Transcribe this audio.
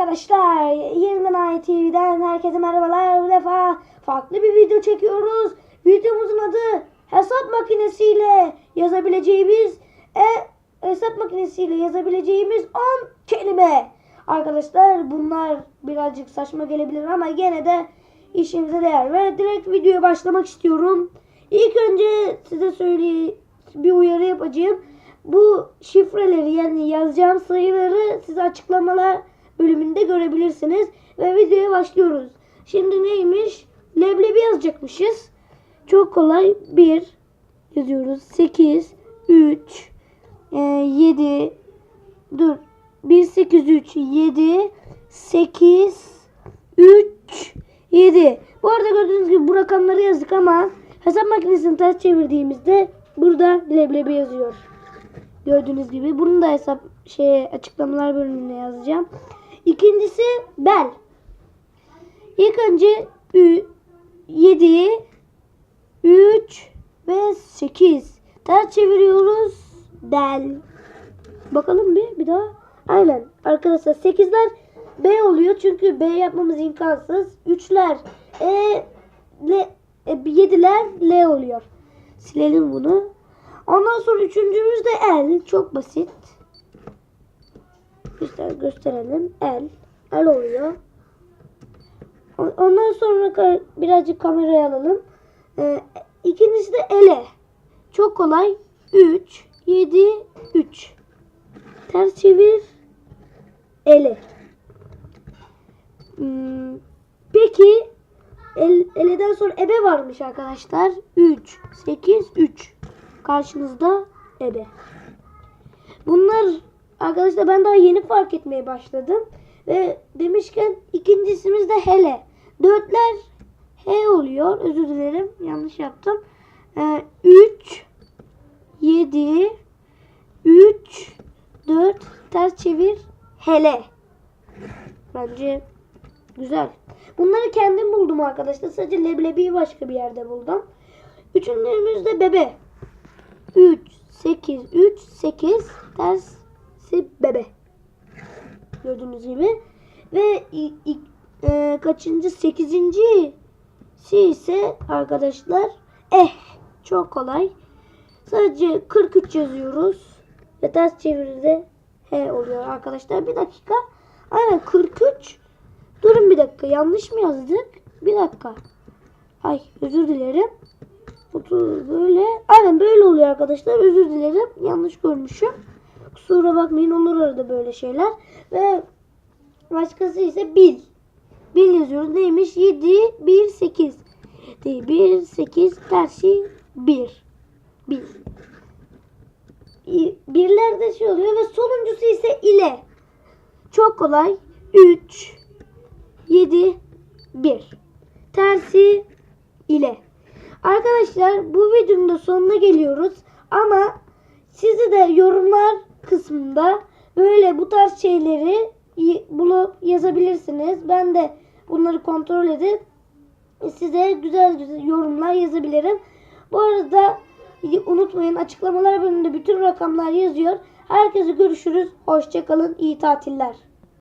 arkadaşlar. Yeniden ITV'den herkese merhabalar. Bu defa farklı bir video çekiyoruz. Videomuzun adı hesap makinesiyle yazabileceğimiz e, hesap makinesiyle yazabileceğimiz 10 kelime. Arkadaşlar bunlar birazcık saçma gelebilir ama gene de işimize değer ve direkt videoya başlamak istiyorum. İlk önce size söyleyeyim bir uyarı yapacağım. Bu şifreleri yani yazacağım sayıları size açıklamalar bölümünde görebilirsiniz. Ve videoya başlıyoruz. Şimdi neymiş? Leblebi yazacakmışız. Çok kolay. 1 yazıyoruz. 8 3 7 dur 1 8 3 7 8 3 7 Bu arada gördüğünüz gibi bu rakamları yazdık ama hesap makinesini ters çevirdiğimizde burada leblebi yazıyor. Gördüğünüz gibi bunu da hesap şey açıklamalar bölümüne yazacağım. İkincisi bel. İlk önce 7 3 ve 8 ters çeviriyoruz. Bel. Bakalım bir bir daha. Aynen. Arkadaşlar 8'ler B oluyor çünkü B yapmamız imkansız. 3'ler E, L, e, 7'ler L oluyor. Silelim bunu. Ondan sonra üçüncümüz de el. Çok basit. Göster, gösterelim. El. El oluyor. Ondan sonra birazcık kameraya alalım. Ee, ikincisi de ele. Çok kolay. 3, 7, 3. Ters çevir. Ele. Hmm, peki el, eleden sonra ebe varmış arkadaşlar. 3, 8, 3. Karşınızda ebe. Bunlar arkadaşlar ben daha yeni fark etmeye başladım. Ve demişken ikincisimiz de hele. Dörtler H oluyor. Özür dilerim. Yanlış yaptım. Ee, 3 7 3 4 ters çevir hele. Bence güzel. Bunları kendim buldum arkadaşlar. Sadece leblebiyi başka bir yerde buldum. Üçüncümüz de bebe. 3 8 3 8 tersi bebe. Gördüğünüz gibi. Ve i- i- e, kaçıncı? Sekizinci ise arkadaşlar eh. Çok kolay. Sadece 43 yazıyoruz. Ve ters çeviride H oluyor arkadaşlar. Bir dakika. Aynen 43. Durun bir dakika. Yanlış mı yazdık? Bir dakika. Ay özür dilerim. 30 böyle. Aynen böyle oluyor arkadaşlar. Özür dilerim. Yanlış görmüşüm. Kusura bakmayın olur arada böyle şeyler. Ve başkası ise bil. Bil yazıyoruz. Neymiş? 7, 1, 8. 7, 1, 8 tersi 1. 1. Birlerde şey oluyor ve sonuncusu ise ile. Çok kolay. 3, 7, 1. Tersi ile. Arkadaşlar bu videonun da sonuna geliyoruz. Ama sizi de yorumlar kısmında böyle bu tarz şeyleri bulup yazabilirsiniz. Ben de bunları kontrol edip size güzel güzel yorumlar yazabilirim. Bu arada unutmayın açıklamalar bölümünde bütün rakamlar yazıyor. Herkese görüşürüz. Hoşçakalın. İyi tatiller.